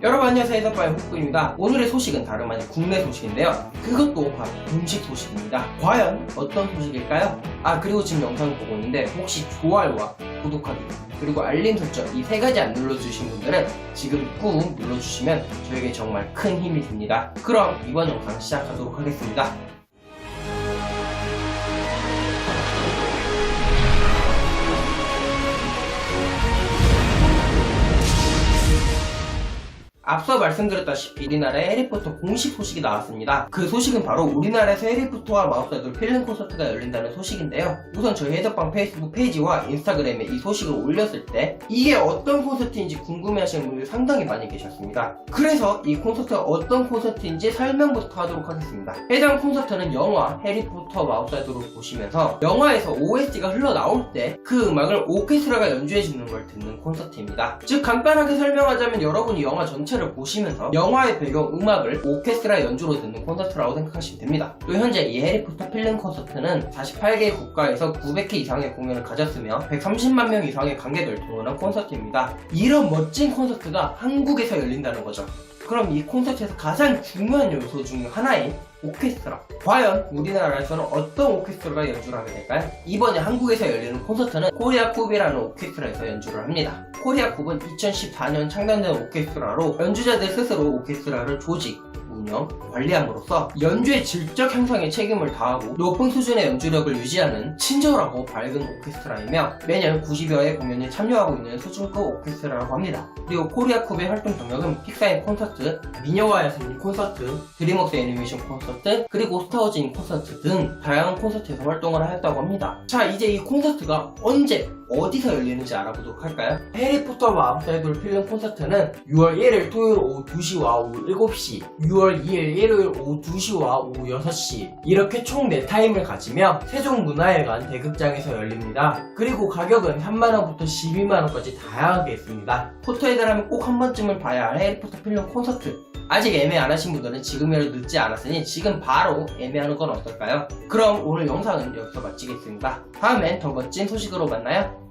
여러분 안녕하세요. 해덕바의 후쿠입니다. 오늘의 소식은 다름 아닌 국내 소식인데요. 그것도 바로 공식 소식입니다. 과연 어떤 소식일까요? 아 그리고 지금 영상 보고 있는데 혹시 좋아요와 구독하기 그리고 알림 설정 이 세 가지 안 눌러주신 분들은 지금 꾹 눌러주시면 저에게 정말 큰 힘이 됩니다. 그럼 이번 영상 시작하도록 하겠습니다 앞서 말씀드렸다시피 우리나라에 해리포터 공식 소식이 나왔습니다. 그 소식은 바로 우리나라에서 해리포터와 마법사들 필름 콘서트가 열린다는 소식인데요. 우선 저희 해적방 페이스북 페이지와 인스타그램에 이 소식을 올렸을 때 이게 어떤 콘서트인지 궁금해하시는 분들이 상당히 많이 계셨습니다. 그래서 이 콘서트가 어떤 콘서트인지 설명부터 하도록 하겠습니다. 해당 콘서트는 영화 해리포터 마법사들을 보시면서 영화에서 OST가 흘러나올 때 그 음악을 오케스트라가 연주해주는 걸 듣는 콘서트입니다. 즉 간단하게 설명하자면 여러분이 영화 전체 를 보시면서 영화의 배경 음악을 오케스트라 연주로 듣는 콘서트라고 생각하시면 됩니다. 또 현재 이 해리포터 필름 콘서트는 48개 국가에서 900개 이상의 공연을 가졌으며 130만 명 이상의 관객을 동원한 콘서트입니다. 이런 멋진 콘서트가 한국에서 열린다는 거죠. 그럼 이 콘서트에서 가장 중요한 요소 중 하나인 오케스트라. 과연 우리나라에서는 어떤 오케스트라가 연주를 하게 될까요? 이번에 한국에서 열리는 콘서트는 코리아쿱이라는 오케스트라에서 연주를 합니다. 코리아쿱은 2014년 창단된 오케스트라로 연주자들 스스로 오케스트라를 조직, 운영, 관리함으로써 연주의 질적 향상에 책임을 다하고 높은 수준의 연주력을 유지하는 친절하고 밝은 오케스트라이며 매년 90여회 공연에 참여하고 있는 수준급 오케스트라라고 합니다. 그리고 코리아쿱의 활동 경력은 픽사의 콘서트, 미녀와의 승리 콘서트, 드림웍스 애니메이션 콘서트, 그리고 스타워즈인 콘서트 등 다양한 콘서트에서 활동을 하였다고 합니다. 자, 이제 이 콘서트가 언제 어디서 열리는지 알아보도록 할까요? 해리포터와 아웃사이드 필름 콘서트는 6월 1일 토요일 오후 2시와 오후 7시, 6월 2일 일요일 오후 2시와 오후 6시 이렇게 총 4타임을 가지며 세종문화회관 대극장에서 열립니다. 그리고 가격은 3만원부터 12만원까지 다양하게 있습니다. 포토헤드라면 꼭 한 번쯤은 봐야 할 해리포터 필름 콘서트 아직 예매 안 하신 분들은 지금이라도 늦지 않았으니 지금 바로 예매하는 건 어떨까요? 그럼 오늘 영상은 여기서 마치겠습니다. 다음엔 더 멋진 소식으로 만나요.